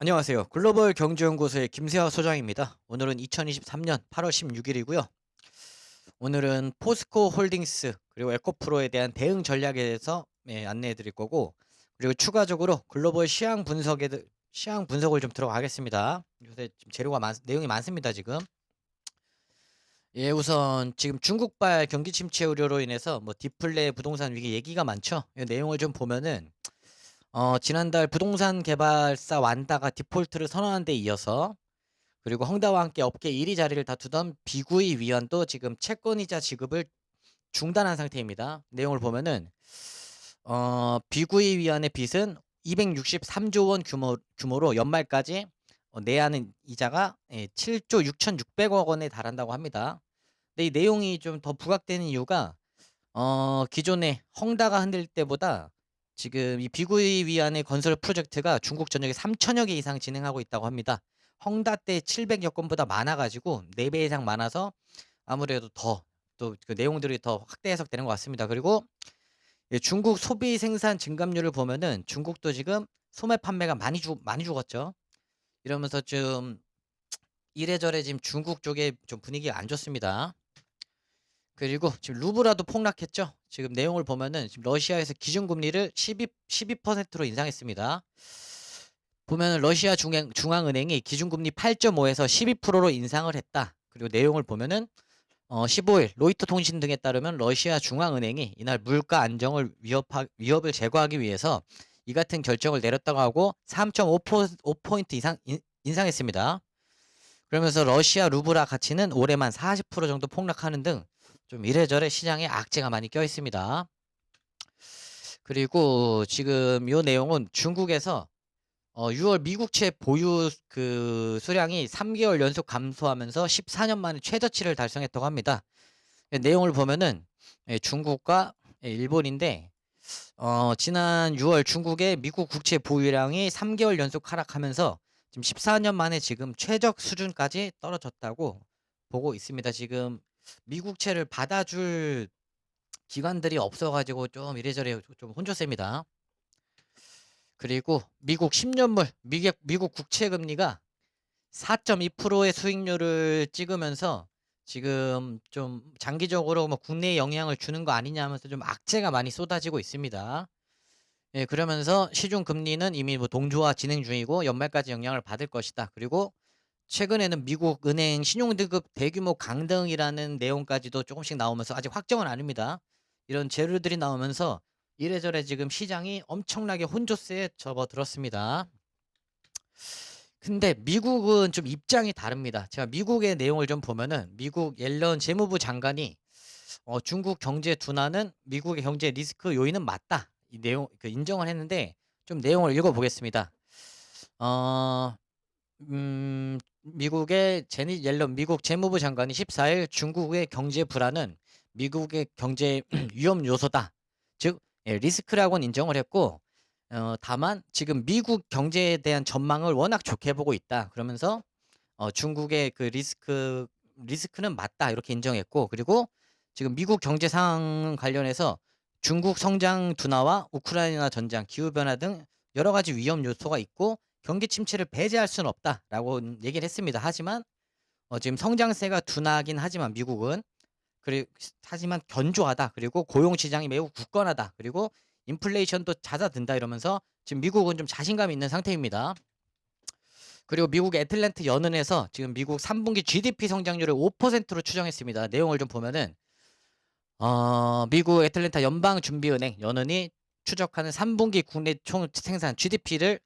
안녕하세요. 글로벌 경제연구소의 김세화 소장입니다. 오늘은 2023년 8월 16일이고요. 오늘은 포스코 홀딩스 그리고 에코프로에 대한 대응 전략에 대해서 예, 안내해 드릴 거고 그리고 추가적으로 글로벌 시황 분석에 대- 시황 분석을 좀 들어가겠습니다. 요새 지금 재료가 많, 내용이 많습니다, 지금. 예, 우선 지금 중국발 경기 침체 우려로 인해서 뭐 디플레 부동산 위기 얘기가 많죠. 이 내용을 좀 보면은 어, 지난달 부동산 개발사 완다가 디폴트를 선언한 데 이어서 그리고 헝다와 함께 업계 1위 자리를 다투던 비구이 위안도 지금 채권이자 지급을 중단한 상태입니다. 내용을 보면은 어, 비구이 위안의 빚은 263조 원 규모, 규모로 연말까지 어, 내야 하는 이자가 예, 7조 6,600억 원에 달한다고 합니다. 근데 이 내용이 좀 더 부각되는 이유가 어, 기존에 헝다가 흔들 때보다 지금 이 비구이 위안의 건설 프로젝트가 중국 전역에 3천여 개 이상 진행하고 있다고 합니다. 헝다 때 700여 건보다 많아가지고 4배 이상 많아서 아무래도 더 또 그 내용들이 더 확대 해석되는 것 같습니다. 그리고 예, 중국 소비 생산 증감률을 보면은 중국도 지금 소매 판매가 많이 죽 많이 죽었죠. 이러면서 좀 이래저래 지금 중국 쪽에 좀 분위기가 안 좋습니다. 그리고 지금 루브라도 폭락했죠. 지금 내용을 보면은 지금 러시아에서 기준금리를 12, 12%로 인상했습니다. 보면은 러시아 중앙, 중앙은행이 기준금리 8.5에서 12%로 인상을 했다. 그리고 내용을 보면은 어, 15일 로이터 통신 등에 따르면 러시아 중앙은행이 이날 물가 안정을 위협하, 위협을 제거하기 위해서 이 같은 결정을 내렸다고 하고 3.5% 이상 인, 인상했습니다. 그러면서 러시아 루브라 가치는 올해만 40% 정도 폭락하는 등 좀 이래저래 시장에 악재가 많이 껴 있습니다. 그리고 지금 이 내용은 중국에서 어, 6월 미국채 보유 그 수량이 3개월 연속 감소하면서 14년 만에 최저치를 달성했다고 합니다. 내용을 보면은 예, 중국과 예, 일본인데 어, 지난 6월 중국의 미국 국채 보유량이 3개월 연속 하락하면서 지금 14년 만에 지금 최적 수준까지 떨어졌다고 보고 있습니다. 지금 미국채를 받아줄 기관들이 없어가지고 좀 이래저래 좀 혼조셉니다. 그리고 미국 10년물 미국, 미국 국채 금리가 4.2%의 수익률을 찍으면서 지금 좀 장기적으로 뭐 국내에 영향을 주는 거 아니냐 하면서 좀 악재가 많이 쏟아지고 있습니다. 예, 그러면서 시중 금리는 이미 뭐 동조화 진행 중이고 연말까지 영향을 받을 것이다. 그리고 최근에는 미국 은행 신용등급 대규모 강등이라는 내용까지도 조금씩 나오면서 아직 확정은 아닙니다. 이런 재료들이 나오면서 이래저래 지금 시장이 엄청나게 혼조세에 접어들었습니다. 근데 미국은 좀 입장이 다릅니다. 제가 미국의 내용을 좀 보면은 미국 옐런 재무부 장관이 어, 중국 경제 둔화는 미국의 경제 리스크 요인은 맞다. 이 내용 그 인정을 했는데 좀 내용을 읽어보겠습니다. 어, 음, 미국의 제니 옐런 미국 재무부 장관이 14일 중국의 경제 불안은 미국의 경제 위험 요소다. 즉 예, 리스크라고는 인정을 했고 어, 다만 지금 미국 경제에 대한 전망을 워낙 좋게 보고 있다. 그러면서 어, 중국의 그 리스크 리스크는 맞다 이렇게 인정했고 그리고 지금 미국 경제 상황 관련해서 중국 성장 둔화와 우크라이나 전장, 기후 변화 등 여러 가지 위험 요소가 있고 경기 침체를 배제할 수는 없다라고 얘기를 했습니다. 하지만 어, 지금 성장세가 둔하긴 하지만 미국은 그리고 하지만 견조하다. 그리고 고용 시장이 매우 굳건하다. 그리고 인플레이션도 잦아든다 이러면서 지금 미국은 좀 자신감 있는 상태입니다. 그리고 미국 애틀랜트 연은에서 지금 미국 3분기 GDP 성장률을 5%로 추정했습니다. 내용을 좀 보면은 어, 미국 애틀랜타 연방준비은행 연은이 추적하는 3분기 국내 총 생산 GDP를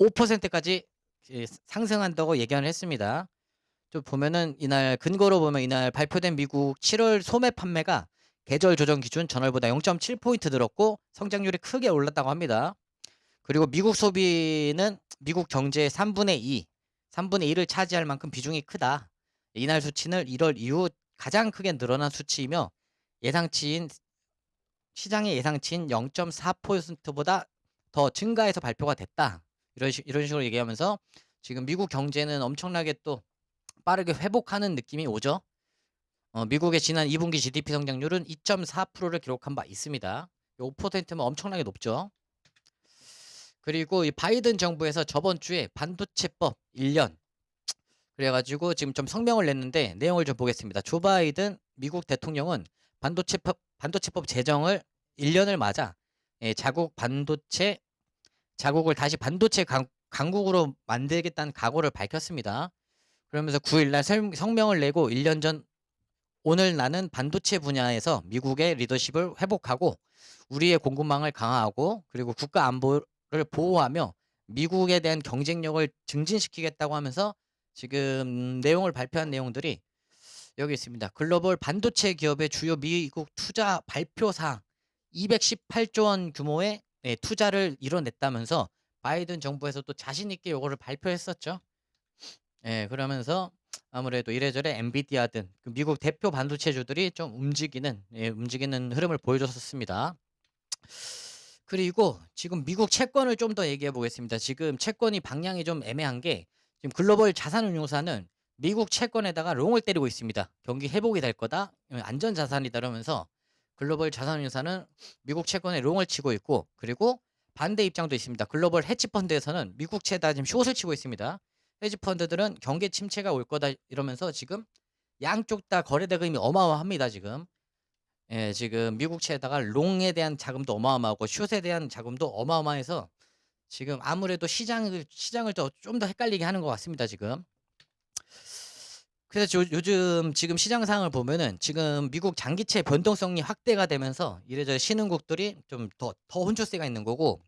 5%까지 예, 상승한다고 예견을 했습니다. 좀 보면은 이날 근거로 보면 이날 발표된 미국 7월 소매 판매가 계절 조정 기준 전월보다 0.7포인트 늘었고 성장률이 크게 올랐다고 합니다. 그리고 미국 소비는 미국 경제의 3분의 2, 3분의 1을 차지할 만큼 비중이 크다. 이날 수치는 1월 이후 가장 크게 늘어난 수치이며 예상치인 시장의 예상치인 0.4%보다 더 증가해서 발표가 됐다. 이런 식 이런 식으로 얘기하면서 지금 미국 경제는 엄청나게 또 빠르게 회복하는 느낌이 오죠. 어, 미국의 지난 2분기 GDP 성장률은 2.4%를 기록한 바 있습니다. 5%면 엄청나게 높죠. 그리고 이 바이든 정부에서 저번 주에 반도체법 1년 그래가지고 지금 좀 성명을 냈는데 내용을 좀 보겠습니다. 조 바이든 미국 대통령은 반도체법 반도체법 제정을 1년을 맞아 예, 자국 반도체 자국을 다시 반도체 강, 강국으로 만들겠다는 각오를 밝혔습니다. 그러면서 9일날 성명을 내고 1년 전 오늘 나는 반도체 분야에서 미국의 리더십을 회복하고 우리의 공급망을 강화하고 그리고 국가 안보를 보호하며 미국에 대한 경쟁력을 증진시키겠다고 하면서 지금 내용을 발표한 내용들이 여기 있습니다. 글로벌 반도체 기업의 주요 미국 투자 발표 사항 218조 원 규모의 네, 투자를 이뤄냈다면서 바이든 정부에서 또 자신 있게 요거를 발표했었죠. 예, 그러면서 아무래도 이래저래 엔비디아 등 그 미국 대표 반도체주들이 좀 움직이는 예, 움직이는 흐름을 보여줬었습니다. 그리고 지금 미국 채권을 좀 더 얘기해 보겠습니다. 지금 채권이 방향이 좀 애매한 게 지금 글로벌 자산운용사는 미국 채권에다가 롱을 때리고 있습니다. 경기 회복이 될 거다, 안전 자산이다 이러면서 글로벌 자산운용사는 미국 채권에 롱을 치고 있고 그리고 반대 입장도 있습니다. 글로벌 헤지펀드에서는 미국채에다 지금 숏을 치고 있습니다. 헤지펀드들은 경기 침체가 올 거다 이러면서 지금 양쪽 다 거래 대금이 어마어마합니다. 지금 예, 지금 미국 채에다가 롱에 대한 자금도 어마어마하고 숏에 대한 자금도 어마어마해서 지금 아무래도 시장을 시장을 더좀더 헷갈리게 하는 것 같습니다. 지금 그래서 요, 요즘 지금 시장 상황을 보면은 지금 미국 장기채 변동성이 확대가 되면서 이래저래 신흥국들이 좀 더 더 혼조세가 있는 거고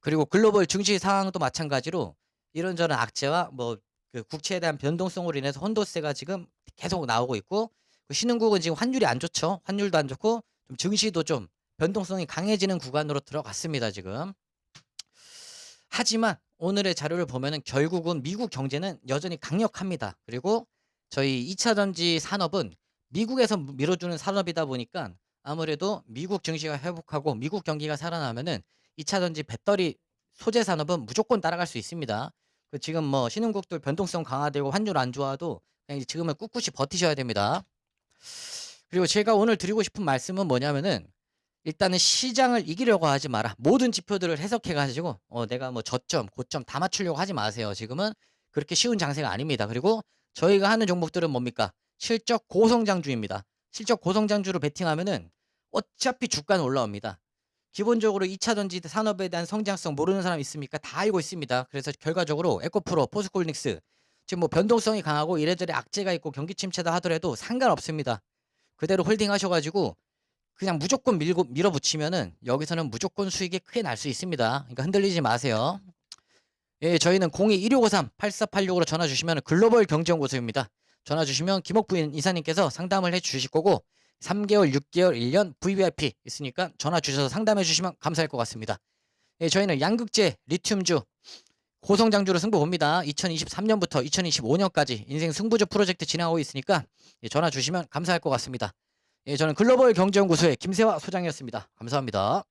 그리고 글로벌 증시 상황도 마찬가지로 이런저런 악재와 뭐 그 국채에 대한 변동성으로 인해서 혼조세가 지금 계속 나오고 있고 그 신흥국은 지금 환율이 안 좋죠. 환율도 안 좋고 좀 증시도 좀 변동성이 강해지는 구간으로 들어갔습니다. 지금. 하지만 오늘의 자료를 보면은 결국은 미국 경제는 여전히 강력합니다. 그리고 저희 2차 전지 산업은 미국에서 밀어주는 산업이다 보니까 아무래도 미국 증시가 회복하고 미국 경기가 살아나면은 2차 전지 배터리 소재 산업은 무조건 따라갈 수 있습니다. 그 지금 뭐 신흥국들 변동성 강화되고 환율 안 좋아도 그냥 지금은 꿋꿋이 버티셔야 됩니다. 그리고 제가 오늘 드리고 싶은 말씀은 뭐냐면은 일단은 시장을 이기려고 하지 마라. 모든 지표들을 해석해 가지고 어 내가 뭐 저점, 고점 다 맞추려고 하지 마세요. 지금은 그렇게 쉬운 장세가 아닙니다. 그리고 저희가 하는 종목들은 뭡니까? 실적 고성장주입니다. 실적 고성장주로 베팅하면은 어차피 주가는 올라옵니다. 기본적으로 2차 전지 산업에 대한 성장성 모르는 사람 있습니까? 다 알고 있습니다. 그래서 결과적으로 에코프로, 포스콜닉스 지금 뭐 변동성이 강하고 이래저래 악재가 있고 경기 침체다 하더라도 상관없습니다. 그대로 홀딩 하셔가지고 그냥 무조건 밀고 밀어붙이면은 여기서는 무조건 수익이 크게 날 수 있습니다. 그러니까 흔들리지 마세요. 예, 저희는 02-1553-8486으로 전화 주시면 글로벌 경제연구소입니다. 전화 주시면 김옥부 이사님께서 상담을 해 주실 거고 3개월, 6개월, 1년 VVIP 있으니까 전화 주셔서 상담해 주시면 감사할 것 같습니다. 예, 저희는 양극재, 리튬주, 고성장주로 승부 봅니다. 2023년부터 2025년까지 인생 승부조 프로젝트 진행하고 있으니까 예, 전화 주시면 감사할 것 같습니다. 예, 저는 글로벌 경제연구소의 김세화 소장이었습니다. 감사합니다.